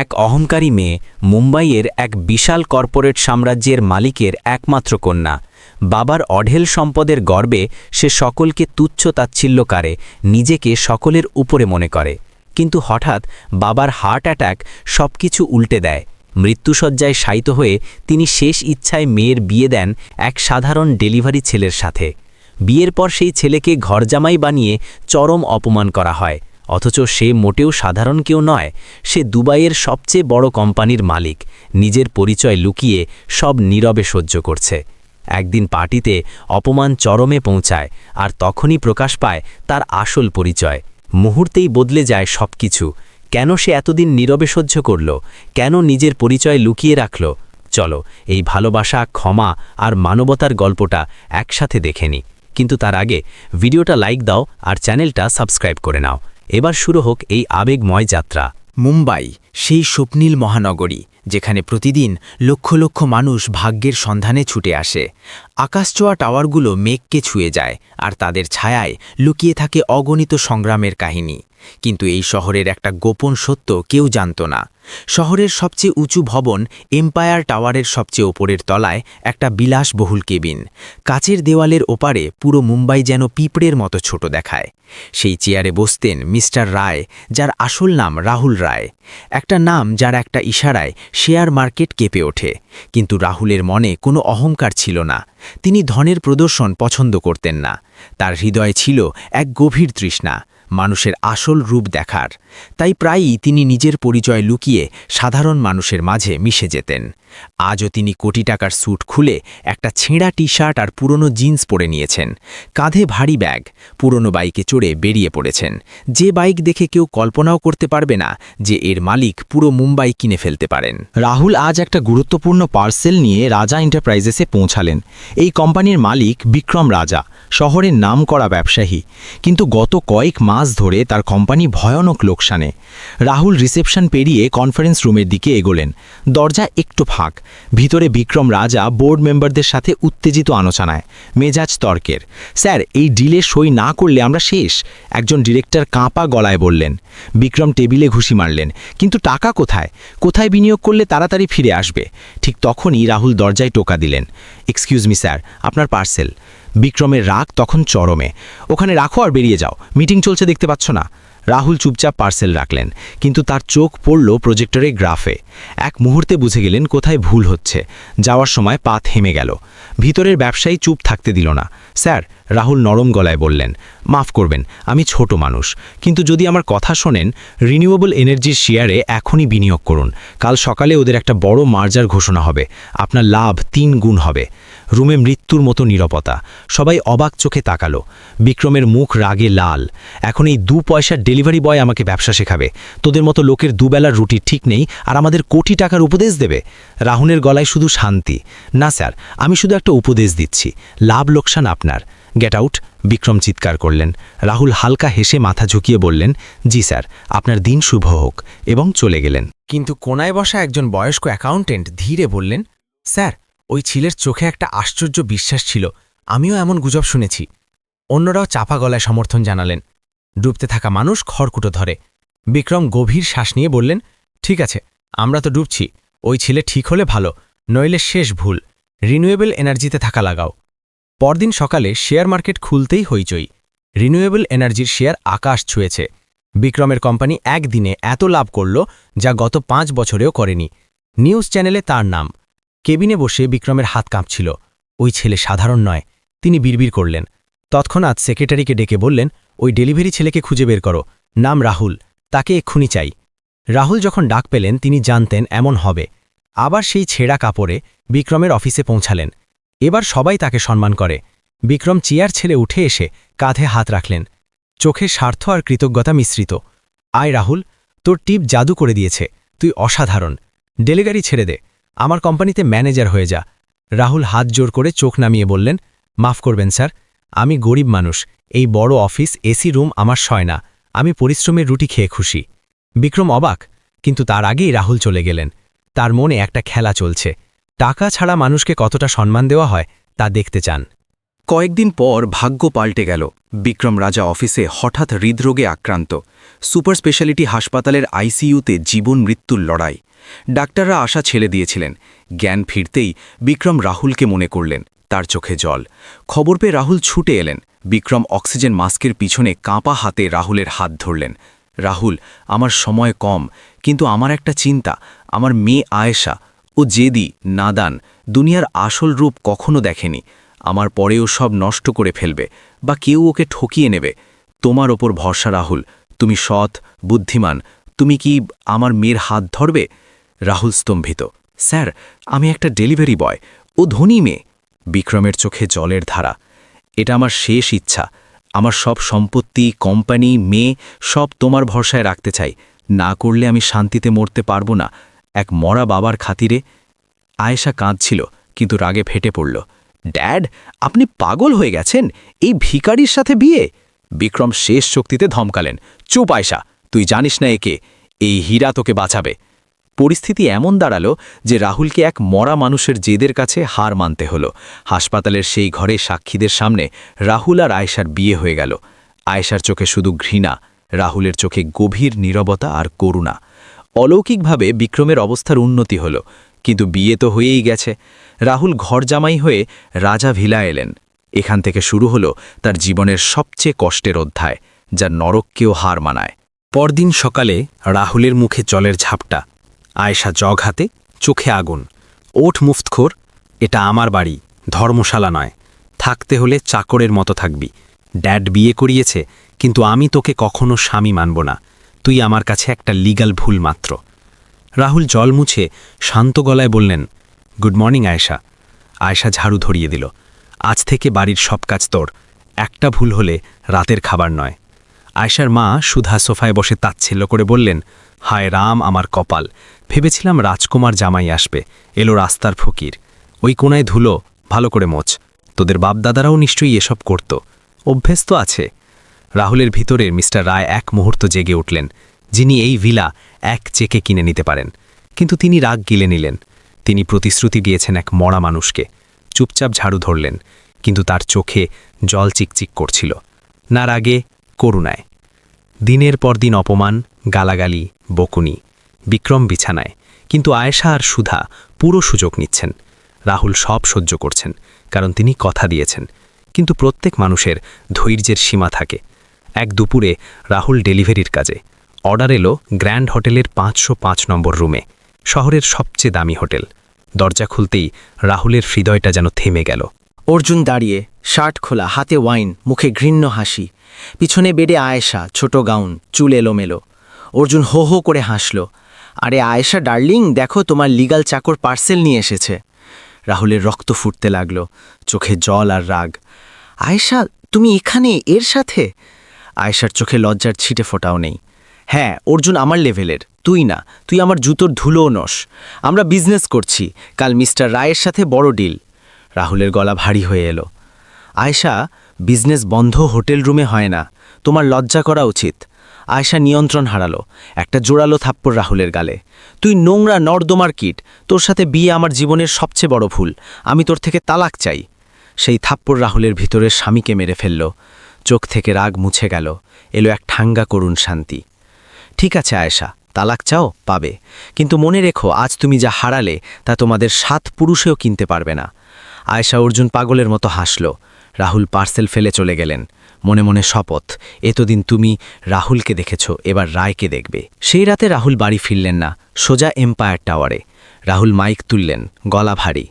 এক অহংকারী মেয়ে, মুম্বাইয়ের এক বিশাল কর্পোরেট সাম্রাজ্যের মালিকের একমাত্র কন্যা। বাবার অঢেল সম্পদের গর্বে সে সকলকে তুচ্ছ তাচ্ছিল্যকারে নিজেকে সকলের উপরে মনে করে। কিন্তু হঠাৎ বাবার হার্ট অ্যাটাক সব কিছু উল্টে দেয়। মৃত্যুসজ্জায় শায়িত হয়ে তিনি শেষ ইচ্ছায় মেয়ের বিয়ে দেন এক সাধারণ ডেলিভারি ছেলের সাথে। বিয়ের পর সেই ছেলেকে ঘরজামাই বানিয়ে চরম অপমান করা হয়। অথচ সে মোটেও সাধারণ কেউ নয়, সে দুবাইয়ের সবচেয়ে বড় কোম্পানির মালিক। নিজের পরিচয় লুকিয়ে সব নীরবে সহ্য করছে। একদিন পার্টিতে অপমান চরমে পৌঁছায়, আর তখনই প্রকাশ পায় তার আসল পরিচয়। মুহূর্তেই বদলে যায় সবকিছু। কেন সে এতদিন নীরবে সহ্য করল? কেন নিজের পরিচয় লুকিয়ে রাখল? চলো, এই ভালোবাসা, ক্ষমা আর মানবতার গল্পটা একসাথে দেখেনি কিন্তু তার আগে ভিডিওটা লাইক দাও আর চ্যানেলটা সাবস্ক্রাইব করে নাও। এবার শুরু হোক এই আবেগময় যাত্রা। মুম্বাই, সেই স্বপ্নীল মহানগরী, যেখানে প্রতিদিন লক্ষ লক্ষ মানুষ ভাগ্যের সন্ধানে ছুটে আসে। আকাশচোয়া টাওয়ারগুলো মেঘকে ছুঁয়ে যায়, আর তাদের ছায়ায় লুকিয়ে থাকে অগণিত সংগ্রামের কাহিনী। কিন্তু এই শহরের একটা গোপন সত্য কেউ জানত না। শহরের সবচেয়ে উঁচু ভবন এম্পায়ার টাওয়ারের সবচেয়ে ওপরের তলায় একটা বিলাসবহুল কেবিন। কাচের দেওয়ালের ওপারে পুরো মুম্বাই যেন পিঁপড়ের মতো ছোট দেখায়। সেই চেয়ারে বসতেন মিস্টার রায়, যার আসল নাম রাহুল রায়। একটা নাম যার একটা ইশারায় শেয়ার মার্কেট কেঁপে ওঠে। কিন্তু রাহুলের মনে কোনো অহংকার ছিল না। তিনি ধনের প্রদর্শন পছন্দ করতেন না। তার হৃদয়ে ছিল এক গভীর তৃষ্ণা। মানুষের আসল রূপ দেখার। তাই প্রায়ই তিনি নিজের পরিচয় লুকিয়ে সাধারণ মানুষের মাঝে মিশে যেতেন। আজও তিনি কোটি টাকার স্যুট খুলে একটা ছেঁড়া টি শার্ট আর পুরনো জিন্স পরে নিয়েছেন। কাঁধে ভারী ব্যাগ, পুরনো বাইকে চড়ে বেরিয়ে পড়েছেন। যে বাইক দেখে কেউ কল্পনাও করতে পারবে না যে এর মালিক পুরো মুম্বাই কিনে ফেলতে পারেন। রাহুল আজ একটা গুরুত্বপূর্ণ পার্সেল নিয়ে রাজা এন্টারপ্রাইজেসে পৌঁছালেন। এই কোম্পানির মালিক বিক্রম রাজা। শহরের নাম করা ব্যবসায়ী। কিন্তু গত কয়েক মাস ধরে তার কোম্পানি ভয়ানক লোকসানে। রাহুল রিসেপশন পেরিয়ে কনফারেন্স রুমের দিকে এগোলেন। দরজা একটু ফাঁক। ভিতরে বিক্রম রাজা বোর্ড মেম্বারদের সাথে উত্তেজিত আলোচনায়। মেজাজ তর্কের। স্যার, এই ডিলে সই না করলে আমরা শেষ? একজন ডিরেক্টর কাঁপা গলায় বললেন। বিক্রম টেবিলে ঘুষি মারলেন। কিন্তু টাকা কোথায়? কোথায় বিনিয়োগ করলে তাড়াতাড়ি ফিরে আসবে? ঠিক তখনই রাহুল দরজায় টোকা দিলেন। এক্সকিউজ মি, স্যার, আপনার পার্সেল। বিক্রমের রাগ তখন চরমে। ওখানে রাখো আর বেরিয়ে যাও। মিটিং চলছে দেখতে পাচ্ছ না। রাহুল চুপচাপ পার্সেল রাখলেন, কিন্তু তার চোখ পড়ল প্রজেক্টরে গ্রাফে। এক মুহূর্তে বুঝে গেলেন কোথায় ভুল হচ্ছে। যাওয়ার সময় পা থেমে গেল। ভিতরের ব্যবসায়ী চুপ থাকতে দিল না। স্যার, রাহুল নরম গলায় বললেন, মাফ করবেন, আমি ছোট মানুষ। কিন্তু যদি আমার কথা শোনেন রিনিউয়েবল এনার্জির শেয়ারে এখনই বিনিয়োগ করুন। কাল সকালে ওদের একটা বড় মার্জার ঘোষণা হবে। আপনার লাভ তিন গুণ হবে। রুমে মৃত্যুর মতো নিরপতা সবাই অবাক চোখে তাকালো। বিক্রমের মুখ রাগে লাল। এখন এই দু পয়সার ডেলিভারি বয় আমাকে ব্যবসা শেখাবে। তোদের মতো লোকের দুবেলার রুটি ঠিক নেই, আর আমাদের কোটি টাকার উপদেশ দেবে। রাহুলের গলায় শুধু শান্তি। না স্যার, আমি শুধু একটা উপদেশ দিচ্ছি। লাভ লোকসান আপনার। গেট আউট, বিক্রম চিৎকার করলেন। রাহুল হালকা হেসে মাথা ঝুঁকিয়ে বললেন, জি স্যার, আপনার দিন শুভ হোক। এবং চলে গেলেন। কিন্তু কোনায় বসা একজন বয়স্ক অ্যাকাউন্টেন্ট ধীরে বললেন, স্যার, ওই ছেলের চোখে একটা আশ্চর্য বিশ্বাস ছিল। আমিও এমন গুজব শুনেছি। অন্যরাও চাপা গলায় সমর্থন জানালেন। ডুবতে থাকা মানুষ খড়কুটো ধরে। বিক্রম গভীর শ্বাস নিয়ে বললেন, ঠিক আছে, আমরা তো ডুবছি। ওই ছেলে ঠিক হলে ভালো, নইলে শেষ ভুল। রিনিউয়েবল এনার্জিতে থাকা লাগাও। পরদিন সকালে শেয়ার মার্কেট খুলতেই হইচই। রিনিউয়েবল এনার্জির শেয়ার আকাশ ছুঁয়েছে। বিক্রমের কোম্পানি একদিনে এত লাভ করল যা গত পাঁচ বছরেও করেনি। নিউজ চ্যানেলে তার নাম। কেবিনে বসে বিক্রমের হাত কাঁপছিল। ওই ছেলে সাধারণ নয়, তিনি বিড়বিড় করলেন। তৎক্ষণাৎ সেক্রেটারিকে ডেকে বললেন, ওই ডেলিভারি ছেলেকে খুঁজে বের করো। নাম রাহুল। তাকে এক্ষুনি চাই। রাহুল যখন ডাক পেলেন, তিনি জানতেন এমন হবে। আবার সেই ছেঁড়া কাপড়ে বিক্রমের অফিসে পৌঁছালেন। এবার সবাই তাকে সম্মান করে। বিক্রম চেয়ার ছেড়ে উঠে এসে কাঁধে হাত রাখলেন। চোখে স্বার্থ আর কৃতজ্ঞতা মিশ্রিত। আয় রাহুল, তোর টিপ জাদু করে দিয়েছে। তুই অসাধারণ। ডেলিগারি ছেড়ে দে। আমার কোম্পানিতে ম্যানেজার হয়ে যা। রাহুল হাত জোর করে চোখ নামিয়ে বললেন, মাফ করবেন, স্যার। আমি গরিব মানুষ, এই বড় অফিস, এসি রুম আমার সয় না, আমি পরিশ্রমের রুটি খেয়ে খুশি। বিক্রম অবাক, কিন্তু তার আগেই রাহুল চলে গেলেন। তার মনে একটা খেলা চলছে। টাকা ছাড়া মানুষকে কতটা সম্মান দেওয়া হয়, তা দেখতে চান। কয়েকদিন পর ভাগ্য পাল্টে গেল। বিক্রম রাজা অফিসে হঠাৎ হৃদরোগে আক্রান্ত। সুপার স্পেশালিটি হাসপাতালের আইসিইউতে জীবন মৃত্যুর লড়াই। ডাক্তাররা আশা ছেড়ে দিয়েছিলেন। জ্ঞান ফিরতেই বিক্রম রাহুলকে মনে করলেন। তার চোখে জল। খবর পেয়ে রাহুল ছুটে এলেন। বিক্রম অক্সিজেন মাস্কের পিছনে কাঁপা হাতে রাহুলের হাত ধরলেন। রাহুল, আমার সময় কম, কিন্তু আমার একটা চিন্তা। আমার মেয়ে আয়েশা, ও জেদি, নাদান, দুনিয়ার আসল রূপ কখনো দেখেনি। আমার পরেও সব নষ্ট করে ফেলবে, বা কেউ ওকে ঠকিয়ে নেবে। তোমার ওপর ভরসা, রাহুল। তুমি সৎ, বুদ্ধিমান। তুমি কি আমার মেয়ের হাত ধরবে? রাহুল স্তম্ভিত। স্যার, আমি একটা ডেলিভারি বয়। ও ধনী মেয়ে। বিক্রমের চোখে জলের ধারা। এটা আমার শেষ ইচ্ছা। আমার সব সম্পত্তি, কোম্পানি, মেয়ে, সব তোমার ভরসায় রাখতে চাই। না করলে আমি শান্তিতে মরতে পারব না। এক মরা বাবার খাতিরে আয়েশা কাঁদছিল, কিন্তু রাগে ফেটে পড়ল। ড্যাড, আপনি পাগল হয়ে গেছেন? এই ভিকারির সাথে বিয়ে? বিক্রম শেষ শক্তিতে ধমকালেন। চুপ আয়সা তুই জানিস না একে। এই হীরা তোকে বাঁচাবে। পরিস্থিতি এমন দাঁড়াল যে রাহুলকে এক মরা মানুষের জেদের কাছে হার মানতে হলো। হাসপাতালের সেই ঘরে সাক্ষীদের সামনে রাহুল আর আয়েশার বিয়ে হয়ে গেল। আয়েশার চোখে শুধু ঘৃণা, রাহুলের চোখে গভীর নীরবতা আর করুণা। অলৌকিকভাবে বিক্রমের অবস্থার উন্নতি হল, কিন্তু বিয়ে তো হয়েই গেছে। রাহুল ঘর জামাই হয়ে রাজা ভিলা এলেন। এখান থেকে শুরু হলো তার জীবনের সবচেয়ে কষ্টের অধ্যায়, যা নরককেও হার মানায়। পরদিন সকালে রাহুলের মুখে জলের ঝাপটা আয়েশা জগ হাতে চোখে আগুন। ওঠ মুফতখোর, এটা আমার বাড়ি, ধর্মশালা নয়। থাকতে হলে চাকরের মতো থাকবি। ড্যাড বিয়ে করিয়েছে, কিন্তু আমি তোকে কখনো স্বামী মানব না। তুই আমার কাছে একটা লিগাল ভুল মাত্র। রাহুল জল মুছে শান্ত গলায় বললেন, গুড মর্নিং আয়েশা। আয়েশা ঝাড়ু ধরিয়ে দিল, আজ থেকে বাড়ির সব কাজ তোর। একটা ভুল হলে রাতের খাবার নয়। আয়শার মা সুধা সোফায় বসে তাচ্ছিল্য করে বললেন, হায় রাম, আমার কপাল। ভেবেছিলাম রাজকুমার জামাই আসবে। এলো রাস্তার ফকির। ওই কোনায় ধুলো, ভালো করে মোচ। তোদের বাপদাদারাও নিশ্চয়ই এসব করত। অভ্যেস তো আছে। রাহুলের ভিতরে মিস্টার রায় এক মুহূর্ত জেগে উঠলেন, যিনি এই ভিলা এক চেকে কিনে নিতে পারেন। কিন্তু তিনি রাগ গিলে নিলেন। তিনি প্রতিশ্রুতি দিয়েছেন এক মরা মানুষকে। চুপচাপ ঝাড়ু ধরলেন, কিন্তু তার চোখে জল চিকচিক করছিল। না রাগে, করুণায়। দিনের পর দিন অপমান, গালাগালি, বকুনি। বিক্রম বিছানায়, কিন্তু আয়েশা আর সুধা পুরো সুযোগ নিচ্ছেন। রাহুল সব সহ্য করছেন, কারণ তিনি কথা দিয়েছেন, কিন্তু প্রত্যেক মানুষের ধৈর্যের সীমা থাকে। এক দুপুরে রাহুল ডেলিভারির কাজে, অর্ডার এলো গ্র্যান্ড হোটেলের পাঁচশো পাঁচ নম্বর রুমে, শহরের সবচেয়ে দামি হোটেল। দরজা খুলতেই রাহুলের হৃদয়টা যেন থেমে গেল। অর্জুন দাঁড়িয়ে, শার্ট খোলা, হাতে ওয়াইন, মুখে ঘৃণ্য হাসি। পিছনে বেডে আয়েশা, ছোট গাউন, চুল এলোমেলো। অর্জুন হো হো করে হাসল। আরে আয়েশা ডার্লিং, দেখো তোমার লিগাল চাকর পার্সেল নিয়ে এসেছে। রাহুলের রক্ত ফুটতে লাগল, চোখে জল আর রাগ। আয়েশা, তুমি এখানে এর সাথে? আয়েশার চোখে লজ্জার ছিটে ফোটাও নেই। হ্যাঁ অর্জুন আমার লেভেলের, তুই না, তুই আমার জুতোর ধুলোও নস। আমরা বিজনেস করছি, কাল মিস্টার রায়ের সাথে বড় ডিল রাহুলের গলা ভারী হয়ে এলো। আয়েশা বিজনেস বন্ধ হোটেল রুমে হয় না, তোমার লজ্জা করা উচিত। আয়শা নিয়ন্ত্রণ হারালো। একটা জোরালো থাপ্পড় রাহুলের গালে। তুই নোংরা নর্দমার কিট, তোর সাথে বিয়ে আমার জীবনের সবচেয়ে বড় ভুল, আমি তোর থেকে তালাক চাই। সেই থাপ্পড় রাহুলের ভিতরে স্বামীকে মেরে ফেলল। চোখ থেকে রাগ মুছে গেল। এলো এক ঠাঙ্গা করুণ শান্তি। ঠিক আছে আয়েশা, তালাক চাও, পাবে। কিন্তু মনে রেখো, আজ তুমি যা হারালে, তা তোমাদের সাত পুরুষেও কিনতে পারবে না। আয়েশা অর্জুন পাগলের মতো হাসল। রাহুল পার্সেল ফেলে চলে গেলেন। মনে মনে শপথ, এতদিন তুমি রাহুলকে দেখেছ, এবার রায়কে দেখবে। সেই রাতে রাহুল বাড়ি ফিরলেন না, সোজা এম্পায়ার টাওয়ারে। রাহুল মাইক তুললেন, গলা ভারী।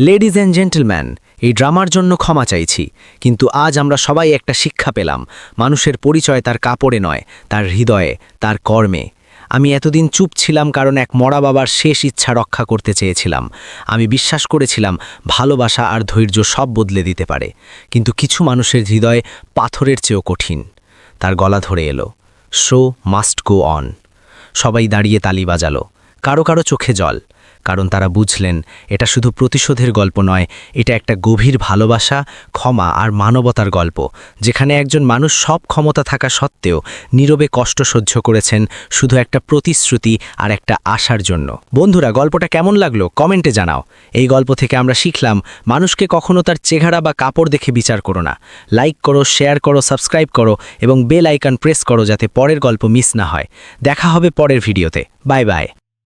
লেডিজ অ্যান্ড জেন্টেলম্যান, এই ড্রামার জন্য ক্ষমা চাইছি, কিন্তু আজ আমরা সবাই একটা শিক্ষা পেলাম, মানুষের পরিচয় তার কাপড়ে নয়, তার হৃদয়ে, তার কর্মে। আমি এতদিন চুপ ছিলাম কারণ এক মরা বাবার শেষ ইচ্ছা রক্ষা করতে চেয়েছিলাম। আমি বিশ্বাস করেছিলাম ভালোবাসা আর ধৈর্য সব বদলে দিতে পারে। কিন্তু কিছু মানুষের হৃদয় পাথরের চেয়েও কঠিন। তার গলা ধরে এলো। Show must go on. সবাই দাঁড়িয়ে তালি বাজালো। কারও কারও চোখে জল। কারণ তারা বুঝলেন, এটা শুধু প্রতিশোধের গল্প নয়, এটা একটা গভীর ভালোবাসা, ক্ষমা আর মানবতার গল্প, যেখানে একজন মানুষ সব ক্ষমতা থাকা সত্ত্বেও নীরবে কষ্ট সহ্য করেছেন শুধু একটা প্রতিশ্রুতি আর একটা আশার জন্য। বন্ধুরা, গল্পটা কেমন লাগল কমেন্টে জানাও। এই গল্প থেকে আমরা শিখলাম, মানুষকে কখনো তার চেহারা বা কাপড় দেখে বিচার করো না। লাইক করো শেয়ার করো সাবস্ক্রাইব করো এবং বেল আইকন প্রেস করো যাতে পরের গল্প মিস না হয়। দেখা হবে পরের ভিডিওতে বাই বাই